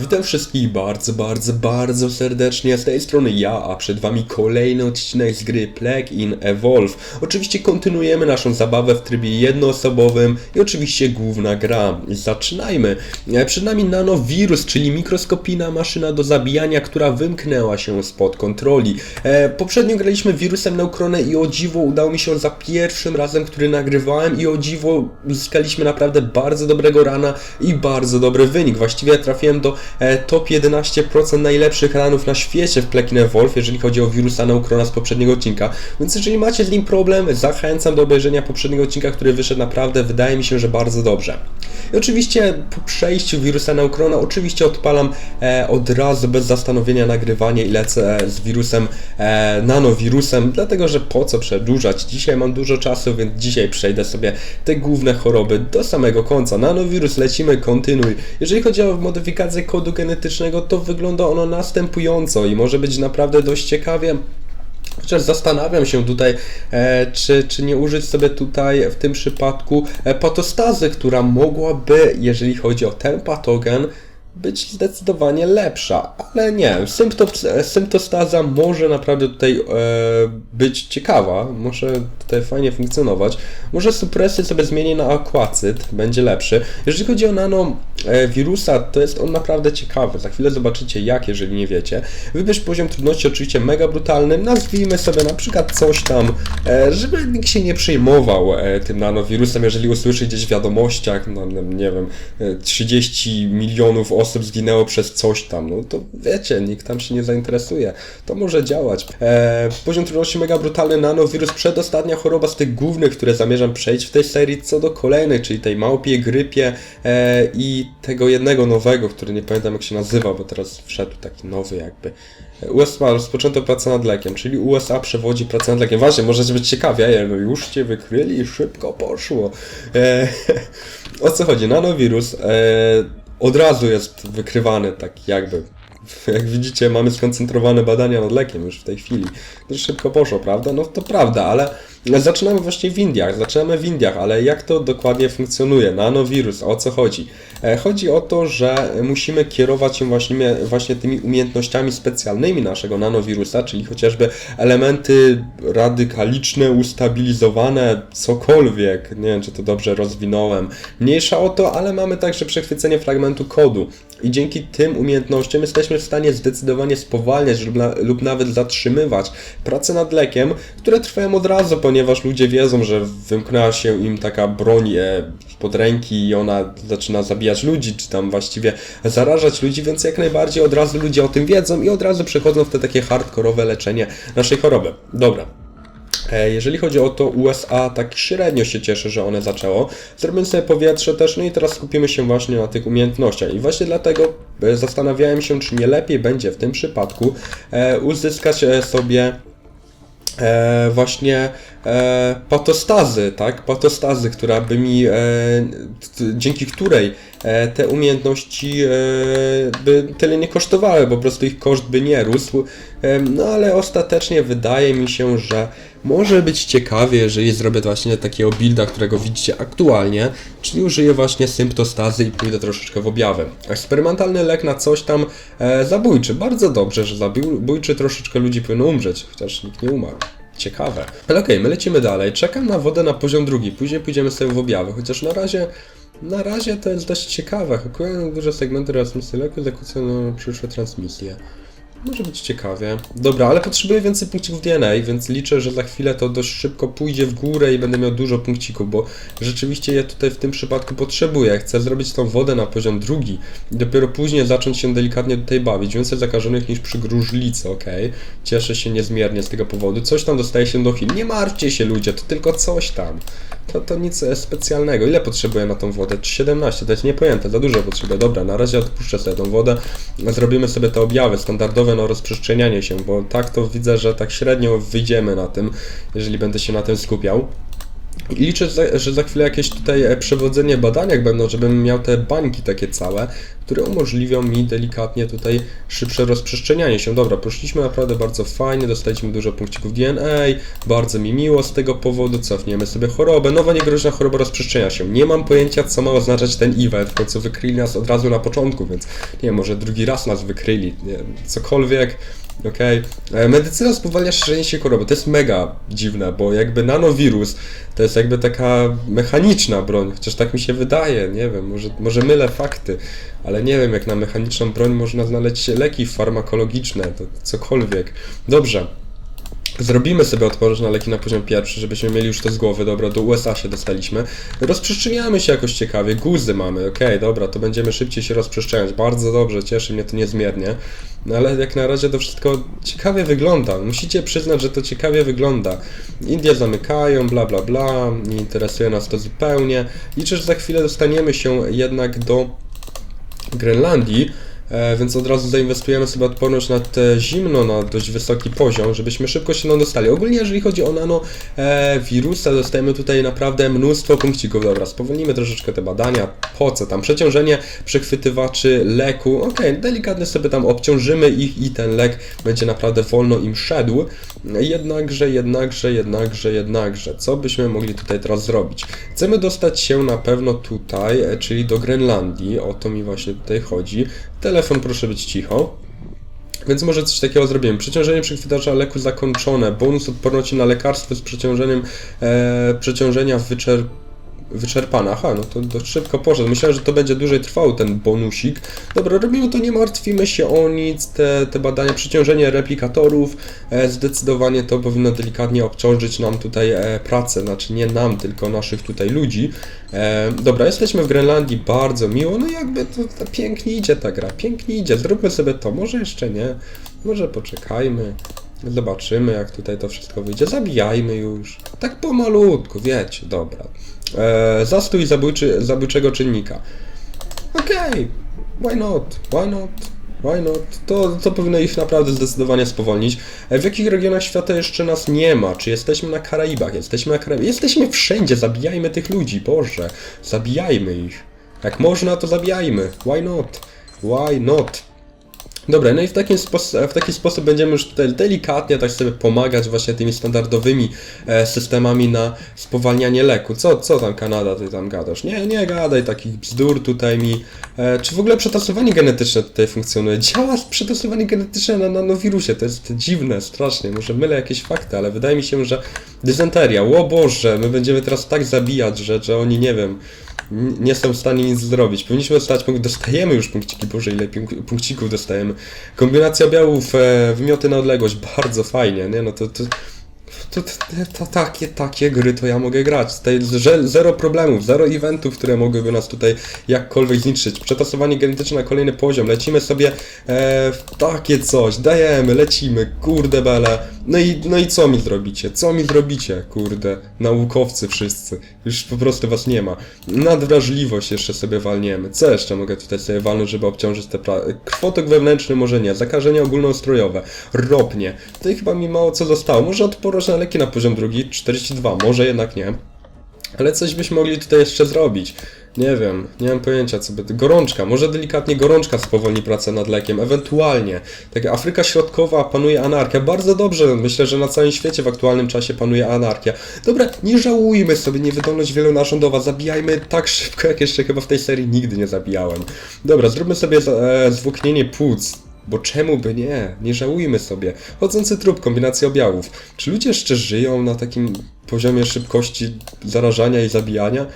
Witam wszystkich bardzo, bardzo, bardzo serdecznie. Z tej strony ja, a przed wami kolejny odcinek z gry Plague in Evolve. Oczywiście kontynuujemy naszą zabawę w trybie jednoosobowym i oczywiście główna gra. Zaczynajmy. E, Przed nami nanowirus, czyli mikroskopijna maszyna do zabijania, która wymknęła się spod kontroli. E, Poprzednio graliśmy wirusem Neukrone i o dziwo udało mi się za pierwszym razem, który nagrywałem i o dziwo uzyskaliśmy naprawdę bardzo dobrego rana i bardzo dobry wynik. Właściwie trafiłem do top 11% najlepszych ranów na świecie w Plekin Wolf, jeżeli chodzi o wirusa Neukrona z poprzedniego odcinka. Więc jeżeli macie z nim problem, zachęcam do obejrzenia poprzedniego odcinka, który wyszedł naprawdę, wydaje mi się, że bardzo dobrze. I oczywiście po przejściu wirusa Neukrona, oczywiście odpalam e, od razu bez zastanowienia nagrywanie i lecę z wirusem, e, nanowirusem, dlatego że po co przedłużać? Dzisiaj mam dużo czasu, więc dzisiaj przejdę sobie te główne choroby do samego końca. Nanowirus, lecimy, kontynuuj. Jeżeli chodzi o modyfikację kodu genetycznego, to wygląda ono następująco i może być naprawdę dość ciekawie. Chociaż zastanawiam się tutaj, e, czy, czy nie użyć sobie tutaj w tym przypadku e, patostazy, która mogłaby, jeżeli chodzi o ten patogen, być zdecydowanie lepsza, ale nie, sympto- symptostaza może naprawdę tutaj e, być ciekawa, może tutaj fajnie funkcjonować. Może supresję sobie zmienię na akwacyt, będzie lepszy. Jeżeli chodzi o nano e, to jest on naprawdę ciekawy. Za chwilę zobaczycie jak, jeżeli nie wiecie. Wybierz poziom trudności oczywiście mega brutalny, nazwijmy sobie na przykład coś tam, e, żeby nikt się nie przejmował e, tym nanowirusem, jeżeli usłyszy gdzieś w wiadomościach, no nie wiem, e, 30 milionów osób zginęło przez coś tam, no to wiecie, nikt tam się nie zainteresuje. To może działać. E, poziom trudności mega brutalny nanowirus, przedostatnia choroba z tych głównych, które zamierzam przejść w tej serii, co do kolejnej, czyli tej małpie, grypie e, i tego jednego nowego, który nie pamiętam jak się nazywa, bo teraz wszedł taki nowy jakby. USA rozpoczęto pracę nad lekiem, czyli USA przewodzi pracę nad lekiem. Właśnie, może być ciekawie, ej, no już cię wykryli i szybko poszło. E, o co chodzi? Nanowirus e, od razu jest wykrywany tak jakby. Jak widzicie, mamy skoncentrowane badania nad lekiem już w tej chwili. To szybko poszło, prawda? No to prawda, ale zaczynamy właśnie w Indiach. Zaczynamy w Indiach, ale jak to dokładnie funkcjonuje? Nanowirus, o co chodzi? E, Chodzi o to, że musimy kierować się właśnie, właśnie tymi umiejętnościami specjalnymi naszego nanowirusa, czyli chociażby elementy radykaliczne, ustabilizowane, cokolwiek. Nie wiem, czy to dobrze rozwinąłem. Mniejsza o to, ale mamy także przechwycenie fragmentu kodu. I dzięki tym umiejętnościom jesteśmy w stanie zdecydowanie spowalniać lub, na, lub nawet zatrzymywać pracę nad lekiem, które trwają od razu, ponieważ ludzie wiedzą, że wymknęła się im taka broń e, pod ręki i ona zaczyna zabijać ludzi, czy tam właściwie zarażać ludzi, więc jak najbardziej od razu ludzie o tym wiedzą i od razu przechodzą w te takie hardkorowe leczenie naszej choroby. Dobra. E, Jeżeli chodzi o to USA, tak średnio się cieszę, że one zaczęło. Zrobimy sobie powietrze też, no i teraz skupimy się właśnie na tych umiejętnościach. I właśnie dlatego e, zastanawiałem się, czy nie lepiej będzie w tym przypadku e, uzyskać sobie właśnie e, patostazy, tak? Patostazy, która by mi, e, t, dzięki której e, te umiejętności e, by tyle nie kosztowały, po prostu ich koszt by nie rósł. E, no ale ostatecznie wydaje mi się, że może być ciekawie, jeżeli zrobię właśnie takiego builda, którego widzicie aktualnie, czyli użyję właśnie symptostazy i pójdę troszeczkę w objawy. Eksperymentalny lek na coś tam e, zabójczy. Bardzo dobrze, że zabójczy troszeczkę ludzi powinno umrzeć, chociaż nikt nie umarł. Ciekawe. Ale okej, my lecimy dalej. Czekam na wodę na poziom drugi. Później pójdziemy sobie w objawy, chociaż na razie na razie to jest dość ciekawe. Hakują duże segmenty transmisji leku, zakłócono przyszłe transmisje. Może być ciekawie. Dobra, ale potrzebuję więcej punkcików DNA, więc liczę, że za chwilę to dość szybko pójdzie w górę i będę miał dużo punkcików, bo rzeczywiście ja tutaj w tym przypadku potrzebuję. Chcę zrobić tą wodę na poziom drugi i dopiero później zacząć się delikatnie tutaj bawić. Więcej zakażonych niż przy grużlicy, okej? Cieszę się niezmiernie z tego powodu. Coś tam dostaje się do Chin. Nie martwcie się ludzie, to tylko coś tam. To, to nic e, specjalnego. Ile potrzebuję na tą wodę? 17, to jest niepojęte, za dużo potrzebuję. Dobra, na razie odpuszczę sobie tą wodę. Zrobimy sobie te objawy standardowe no rozprzestrzenianie się, bo tak to widzę, że tak średnio wyjdziemy na tym, jeżeli będę się na tym skupiał. Liczę, że za chwilę jakieś tutaj e, przewodzenie badaniach będą, żebym miał te bańki takie całe, które umożliwią mi delikatnie tutaj szybsze rozprzestrzenianie się. Dobra, poszliśmy naprawdę bardzo fajnie, dostaliśmy dużo punkcików DNA, bardzo mi miło z tego powodu, cofniemy sobie chorobę, nowa niegroźna choroba rozprzestrzenia się. Nie mam pojęcia, co ma oznaczać ten event, w końcu wykryli nas od razu na początku, więc nie może drugi raz nas wykryli, nie cokolwiek. Okej. E, Medycyna spowalnia szerzenie się choroby. To jest mega dziwne, bo jakby nanowirus to jest jakby taka mechaniczna broń, chociaż tak mi się wydaje, nie wiem, może, może mylę fakty, ale nie wiem, jak na mechaniczną broń można znaleźć leki farmakologiczne, to cokolwiek. Dobrze. Zrobimy sobie odporność na leki na poziom pierwszy, żebyśmy mieli już to z głowy. Dobra, do USA się dostaliśmy. Rozprzestrzeniamy się jakoś ciekawie. Guzy mamy, okej, dobra, to będziemy szybciej się rozprzestrzeniać. Bardzo dobrze, cieszy mnie to niezmiernie. No ale jak na razie to wszystko ciekawie wygląda. Musicie przyznać, że to ciekawie wygląda. Indie zamykają, bla bla bla, nie interesuje nas to zupełnie. Liczę, że za chwilę dostaniemy się jednak do Grenlandii, więc od razu zainwestujemy sobie odporność na te zimno na dość wysoki poziom, żebyśmy szybko się nam dostali. Ogólnie jeżeli chodzi o nano e, wirusa, dostajemy tutaj naprawdę mnóstwo punkcików. Dobra, spowolnimy troszeczkę te badania. Po co tam? Przeciążenie przechwytywaczy leku. Okej, delikatnie sobie tam obciążymy ich i ten lek będzie naprawdę wolno im szedł. Jednakże, jednakże, jednakże, jednakże, co byśmy mogli tutaj teraz zrobić? Chcemy dostać się na pewno tutaj, e, czyli do Grenlandii, o to mi właśnie tutaj chodzi. Telefon proszę być cicho. Więc może coś takiego zrobimy. Przeciążenie przechwytacza leku zakończone. Bonus odporności na lekarstwo z przeciążeniem e, przeciążenia wyczer wyczerpane. Aha, no to, to szybko poszedł. Myślałem, że to będzie dłużej trwał ten bonusik. Dobra, robimy to, nie martwimy się o nic. Te, te badania, przeciążenie replikatorów, e, zdecydowanie to powinno delikatnie obciążyć nam tutaj e, pracę. Znaczy nie nam, tylko naszych tutaj ludzi. E, dobra, jesteśmy w Grenlandii, bardzo miło. No jakby to, to pięknie idzie ta gra, pięknie idzie. Zróbmy sobie to, może jeszcze nie. Może poczekajmy. Zobaczymy, jak tutaj to wszystko wyjdzie. Zabijajmy już. Tak pomalutku, wiecie, dobra. E, zastój zabójczy, zabójczego czynnika. Okej, why not? Why not? Why not? To, to powinno ich naprawdę zdecydowanie spowolnić. E, W jakich regionach świata jeszcze nas nie ma? Czy jesteśmy na Karaibach? Jesteśmy na Karaibach? Jesteśmy wszędzie, zabijajmy tych ludzi, Boże. Zabijajmy ich. Jak można, to zabijajmy. Why not? Why not? Dobra, no i w taki, spos- w taki sposób będziemy już delikatnie tak sobie pomagać właśnie tymi standardowymi e, systemami na spowalnianie leku. Co, co tam Kanada, ty tam gadasz? Nie, nie gadaj takich bzdur tutaj mi. E, czy w ogóle przetasowanie genetyczne tutaj funkcjonuje? Działa przetasowanie genetyczne na nanowirusie, to jest dziwne, strasznie, może mylę jakieś fakty, ale wydaje mi się, że dysenteria, o Boże, my będziemy teraz tak zabijać, że, że oni, nie wiem, nie są w stanie nic zrobić. Powinniśmy dostać punkt, dostajemy już punkciki, Boże, ile punk- punkcików dostajemy. Kombinacja białów, e, wymioty na odległość, bardzo fajnie, nie? No to, to, to, to, takie, takie gry to ja mogę grać. Tutaj zero problemów, zero eventów, które mogłyby nas tutaj jakkolwiek zniszczyć. Przetasowanie genetyczne na kolejny poziom, lecimy sobie e, w takie coś, dajemy, lecimy, kurde bele. No i, no i co mi zrobicie? Co mi zrobicie, kurde? Naukowcy wszyscy. Już po prostu was nie ma. Nadwrażliwość jeszcze sobie walniemy. Co jeszcze mogę tutaj sobie walnąć, żeby obciążyć te pra... Krwotok wewnętrzny może nie. Zakażenia ogólnoustrojowe. Ropnie. Tutaj chyba mi mało co zostało. Może odporność na leki na poziom drugi, 42. Może jednak nie. Ale coś byśmy mogli tutaj jeszcze zrobić. Nie wiem, nie mam pojęcia co by... Gorączka, może delikatnie gorączka spowolni pracę nad lekiem, ewentualnie. Tak, Afryka Środkowa panuje anarchia, bardzo dobrze, myślę, że na całym świecie w aktualnym czasie panuje anarchia. Dobra, nie żałujmy sobie, niewydolność wielonarządowa, zabijajmy tak szybko, jak jeszcze chyba w tej serii nigdy nie zabijałem. Dobra, zróbmy sobie e, zwłóknienie płuc. Bo czemu by nie? Nie żałujmy sobie. Chodzący trup, kombinacja objawów. Czy ludzie jeszcze żyją na takim poziomie szybkości zarażania i zabijania?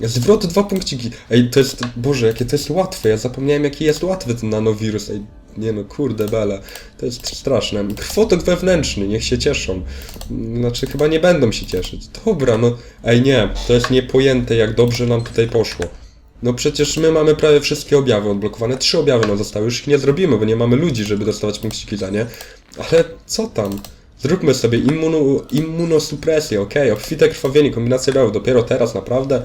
Zwrot dwa punkciki. Ej, to jest, Boże, jakie to jest łatwe. Ja zapomniałem, jaki jest łatwy ten nanowirus. Ej, nie no, kurde bele. To jest straszne. Krwotok wewnętrzny, niech się cieszą. Znaczy, chyba nie będą się cieszyć. Dobra, no. Ej, nie, to jest niepojęte, jak dobrze nam tutaj poszło. No przecież my mamy prawie wszystkie objawy odblokowane. Trzy objawy nam zostały. Już ich nie zrobimy, bo nie mamy ludzi, żeby dostawać punkciki za nie. Ale co tam? Zróbmy sobie immunu, immunosupresję, okej, obfite krwawienie, kombinacja białów, dopiero teraz, naprawdę.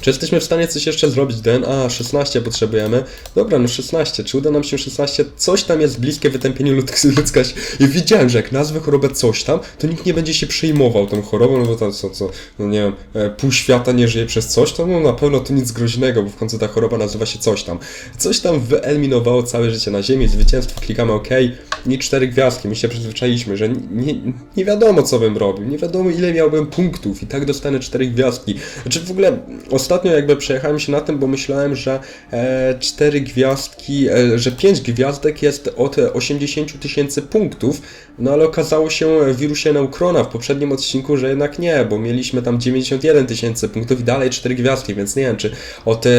Czy jesteśmy w stanie coś jeszcze zrobić? DNA 16 potrzebujemy. Dobra, no 16. Czy uda nam się 16? Coś tam jest bliskie wytępieniu ludz- ludzkości. I widziałem, że jak nazwę chorobę coś tam, to nikt nie będzie się przejmował tą chorobą, no bo tam co, co, no nie wiem, e, pół świata nie żyje przez coś tam, no na pewno to nic groźnego, bo w końcu ta choroba nazywa się coś tam. Coś tam wyeliminowało całe życie na Ziemi, zwycięstwo, klikamy OK i cztery gwiazdki. My się przyzwyczailiśmy, że nie, nie wiadomo co bym robił, nie wiadomo ile miałbym punktów i tak dostanę cztery gwiazdki. Znaczy w ogóle ostatnio jakby przejechałem się na tym, bo myślałem, że e, cztery gwiazdki, e, że pięć gwiazdek jest od 80 tysięcy punktów, no ale okazało się w wirusie Neukrona w poprzednim odcinku, że jednak nie, bo mieliśmy tam 91 tysięcy punktów i dalej 4 gwiazdki, więc nie wiem, czy od e,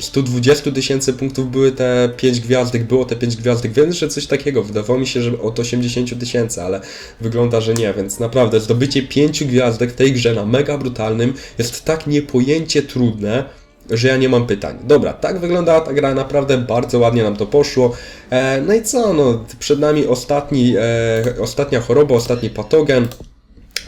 120 tysięcy punktów były te 5 gwiazdek, było te 5 gwiazdek, więc że coś takiego, wydawało mi się, że od 80 tysięcy, ale wygląda, że nie, więc naprawdę zdobycie 5 gwiazdek w tej grze na mega brutalnym jest tak niepojęcie trudne, że ja nie mam pytań. Dobra, tak wyglądała ta gra, naprawdę bardzo ładnie nam to poszło. E, no i co, no, przed nami ostatni, e, ostatnia choroba, ostatni patogen.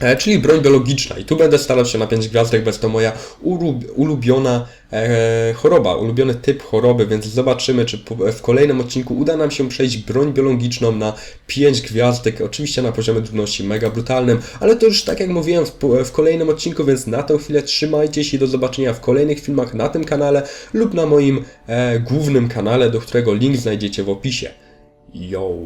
E, czyli broń biologiczna. I tu będę starał się na 5 gwiazdek, bo jest to moja ulub, ulubiona e, choroba, ulubiony typ choroby, więc zobaczymy, czy w kolejnym odcinku uda nam się przejść broń biologiczną na 5 gwiazdek, oczywiście na poziomie trudności mega brutalnym, ale to już tak jak mówiłem w, w kolejnym odcinku, więc na tę chwilę trzymajcie się i do zobaczenia w kolejnych filmach na tym kanale lub na moim e, głównym kanale, do którego link znajdziecie w opisie. Yo!